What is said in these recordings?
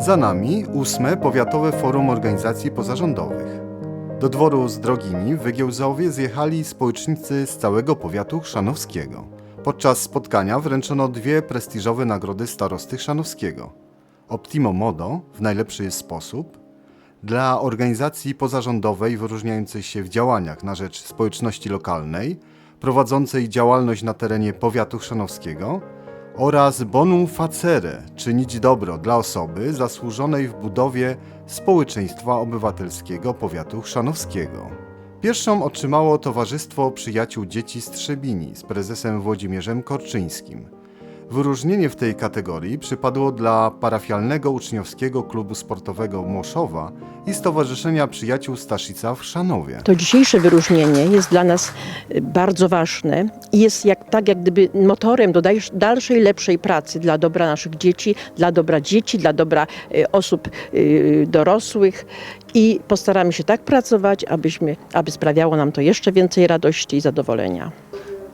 Za nami ósme Powiatowe Forum Organizacji Pozarządowych. Do dworu z Drogini w Wygiełzowie zjechali społecznicy z całego powiatu chrzanowskiego. Podczas spotkania wręczono dwie prestiżowe nagrody starosty chrzanowskiego. Optimo Modo w najlepszy sposób dla organizacji pozarządowej wyróżniającej się w działaniach na rzecz społeczności lokalnej, prowadzącej działalność na terenie powiatu chrzanowskiego oraz bonum facere, czynić dobro dla osoby zasłużonej w budowie społeczeństwa obywatelskiego powiatu chrzanowskiego. Pierwszą otrzymało Towarzystwo Przyjaciół Dzieci z Trzebini z prezesem Włodzimierzem Korczyńskim. Wyróżnienie w tej kategorii przypadło dla parafialnego uczniowskiego klubu sportowego Moszowa i Stowarzyszenia Przyjaciół Staszica w Szanowie. To dzisiejsze wyróżnienie jest dla nas y, bardzo ważne i jest jak, tak jak gdyby motorem do dalsz- dalszej, lepszej pracy dla dobra naszych dzieci, dla dobra dzieci, dla dobra y, osób y, dorosłych i postaramy się tak pracować, abyśmy, aby sprawiało nam to jeszcze więcej radości i zadowolenia.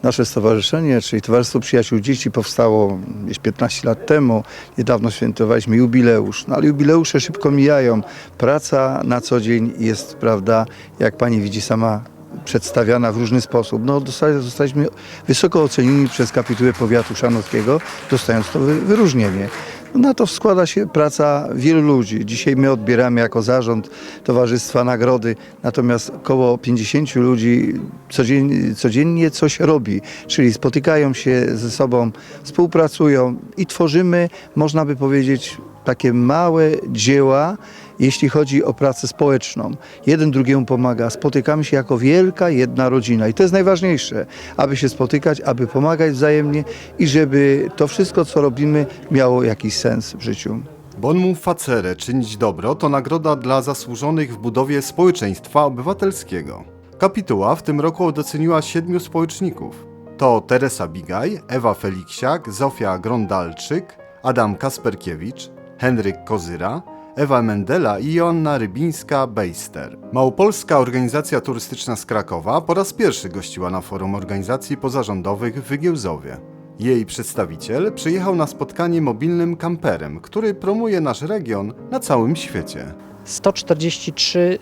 Nasze stowarzyszenie, czyli Towarzystwo Przyjaciół Dzieci powstało gdzieś 15 lat temu. Niedawno świętowaliśmy jubileusz, no ale jubileusze szybko mijają. Praca na co dzień jest, prawda, jak pani widzi sama przedstawiana w różny sposób. No, zostaliśmy wysoko ocenieni przez kapitułę powiatu szanowskiego, dostając to wy- wyróżnienie. Na to składa się praca wielu ludzi. Dzisiaj my odbieramy jako zarząd Towarzystwa Nagrody, natomiast około 50 ludzi codziennie, codziennie coś robi, czyli spotykają się ze sobą, współpracują i tworzymy, można by powiedzieć, takie małe dzieła, jeśli chodzi o pracę społeczną. Jeden drugiemu pomaga, spotykamy się jako wielka jedna rodzina i to jest najważniejsze, aby się spotykać, aby pomagać wzajemnie i żeby to wszystko, co robimy, miało jakiś sens w życiu. Bonum facere, czynić dobro, to nagroda dla zasłużonych w budowie społeczeństwa obywatelskiego. Kapituła w tym roku doceniła siedmiu społeczników. To Teresa Bigaj, Ewa Feliksiak, Zofia Grondalczyk, Adam Kasperkiewicz, Henryk Kozyra, Ewa Mendela i Joanna Rybińska-Bejster. Małopolska Organizacja Turystyczna z Krakowa po raz pierwszy gościła na forum organizacji pozarządowych w Wygiełzowie. Jej przedstawiciel przyjechał na spotkanie mobilnym kamperem, który promuje nasz region na całym świecie. 143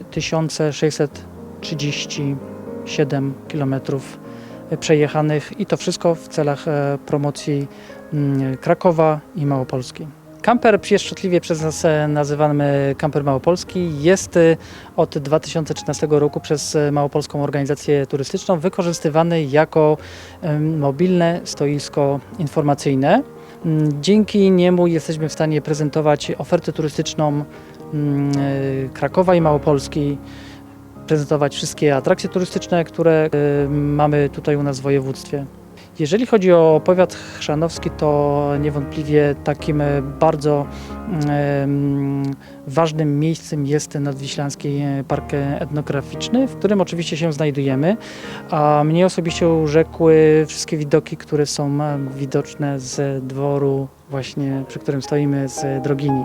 637 km przejechanych i to wszystko w celach e, promocji mm, Krakowa i Małopolski. Kamper pieszczotliwie przez nas e, nazywany Kamper Małopolski jest e, od 2013 roku przez e, Małopolską Organizację Turystyczną wykorzystywany jako mobilne stoisko informacyjne. Mm, Dzięki niemu jesteśmy w stanie prezentować ofertę turystyczną mm, Krakowa i Małopolski, prezentować wszystkie atrakcje turystyczne, które mamy tutaj u nas w województwie. Jeżeli chodzi o powiat chrzanowski, to niewątpliwie takim e, bardzo ważnym miejscem jest Nadwiślański Park Etnograficzny, w którym oczywiście się znajdujemy, a mnie osobiście urzekły wszystkie widoki, które są widoczne z dworu właśnie, przy którym stoimy z Drogini.